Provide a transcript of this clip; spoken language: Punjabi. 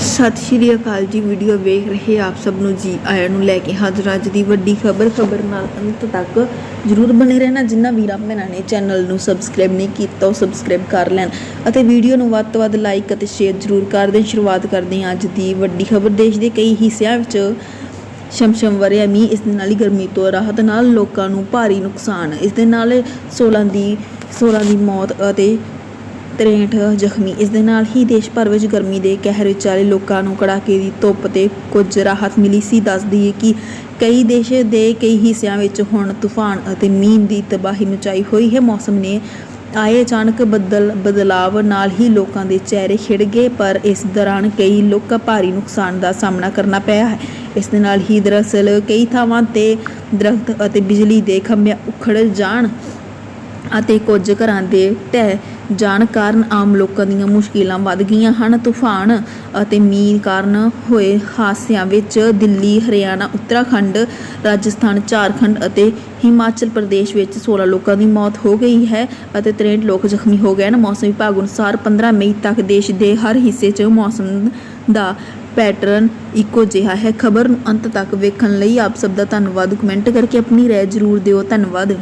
ਸਤਿ ਸ਼੍ਰੀ ਅਕਾਲ ਜੀ ਵੀਡੀਓ ਵੇਖ ਰਹੇ ਆਪ ਸਭ ਨੂੰ ਜੀ ਆਇਆਂ ਨੂੰ ਲੈ ਕੇ ਹਾਜ਼ਰ ਅੱਜ ਦੀ ਵੱਡੀ ਖਬਰ ਖਬਰ ਨਾਲ ਅੰਤ ਤੱਕ ਜਰੂਰ ਬਣੇ ਰਹਿਣਾ। ਜਿਨ੍ਹਾਂ ਵੀਰਾਂ, ਭੈਣਾਂ ਨੇ ਚੈਨਲ ਨੂੰ ਸਬਸਕ੍ਰਾਈਬ ਨਹੀਂ ਕੀਤਾ, ਉਹ ਸਬਸਕ੍ਰਾਈਬ ਕਰ ਲੈਣ ਅਤੇ ਵੀਡੀਓ ਨੂੰ ਵੱਧ ਤੋਂ ਵੱਧ ਲਾਈਕ ਅਤੇ ਸ਼ੇਅਰ ਜਰੂਰ ਕਰ ਦੇਣ। ਸ਼ੁਰੂਆਤ ਕਰਦੇ ਹਾਂ ਅੱਜ ਦੀ ਵੱਡੀ ਖਬਰ। ਦੇਸ਼ ਦੇ ਕਈ ਹਿੱਸਿਆਂ ਵਿੱਚ ਸ਼ਮਸ਼ਮ ਵਰਿਆ ਮੀਂਹ, ਇਸ ਦੇ ਨਾਲ ਹੀ ਗਰਮੀ ਤੋਂ ਰਾਹਤ ਨਾਲ ਲੋਕਾਂ ਨੂੰ ਭਾਰੀ ਨੁਕਸਾਨ। ਇਸ ਦੇ ਨਾਲ 16 ਦੀ 16 ਦੀ ਮੌਤ ਅਤੇ 63 ਜ਼ਖਮੀ। ਇਸ ਦੇ ਨਾਲ ਹੀ ਦੇਸ਼ ਭਰ ਵਿੱਚ ਗਰਮੀ ਦੇ ਕਹਿਰ ਵਿਚਾਲੇ ਲੋਕਾਂ ਨੂੰ ਕੜਾਕੇ ਦੀ ਧੁੱਪ ਤੇ ਕੁਝ ਰਾਹਤ ਮਿਲੀ ਸੀ। ਦੱਸਦੀ ਹੈ ਕਿ ਕਈ ਦੇਸ਼ ਦੇ ਕਈ ਹਿੱਸਿਆਂ ਵਿੱਚ ਹੁਣ ਤੂਫਾਨ ਅਤੇ ਮੀਂਹ ਦੀ ਤਬਾਹੀ ਮਚਾਈ ਹੋਈ ਹੈ। ਮੌਸਮ ਨੇ ਆਏ ਅਚਾਨਕ ਬਦਲ, ਬਦਲਾਵ ਨਾਲ ਹੀ ਲੋਕਾਂ ਦੇ ਚਿਹਰੇ ਖਿੜ ਗਏ, ਪਰ ਇਸ ਦੌਰਾਨ ਕਈ ਲੋਕਾਂ ਭਾਰੀ ਨੁਕਸਾਨ ਦਾ ਸਾਹਮਣਾ ਕਰਨਾ ਪਿਆ ਹੈ। ਇਸ ਦੇ ਨਾਲ ਹੀ ਦਰਅਸਲ ਕਈ ਥਾਵਾਂ ਤੇ ਦਰਖਤ ਅਤੇ ਬਿਜਲੀ ਦੇ ਖੰਭੇ ਉਖੜ ਜਾਣ ਅਤੇ ਕੁਝ ਘਰਾਂ ਦੇ ਢਹਿ ਜਾਣ ਕਾਰਨ ਆਮ ਲੋਕਾਂ ਦੀਆਂ ਮੁਸ਼ਕਿਲਾਂ ਵੱਧ ਗਈਆਂ ਹਨ। ਤੂਫਾਨ ਅਤੇ ਮੀਂਹ ਕਾਰਨ ਹੋਏ ਹਾਦਸਿਆਂ ਵਿੱਚ ਦਿੱਲੀ, ਹਰਿਆਣਾ, ਉੱਤਰਾਖੰਡ, ਰਾਜਸਥਾਨ, ਝਾਰਖੰਡ ਅਤੇ ਹਿਮਾਚਲ ਪ੍ਰਦੇਸ਼ ਵਿੱਚ 16 ਲੋਕਾਂ ਦੀ ਮੌਤ ਹੋ ਗਈ ਹੈ ਅਤੇ 63 ਲੋਕ ਜ਼ਖਮੀ ਹੋ ਗਏ ਹਨ। ਮੌਸਮ ਵਿਭਾਗ ਅਨੁਸਾਰ 15 ਮਈ ਤੱਕ ਦੇਸ਼ ਦੇ ਹਰ ਹਿੱਸੇ 'ਚ ਮੌਸਮ ਦਾ ਪੈਟਰਨ ਇੱਕੋ ਜਿਹਾ ਹੈ। ਖਬਰ ਨੂੰ ਅੰਤ ਤੱਕ ਵੇਖਣ ਲਈ ਆਪ ਸਭ ਦਾ ਧੰਨਵਾਦ। ਕਮੈਂਟ ਕਰਕੇ ਆਪਣੀ ਰਾਏ ਜ਼ਰੂਰ ਦਿਓ। ਧੰਨਵਾਦ।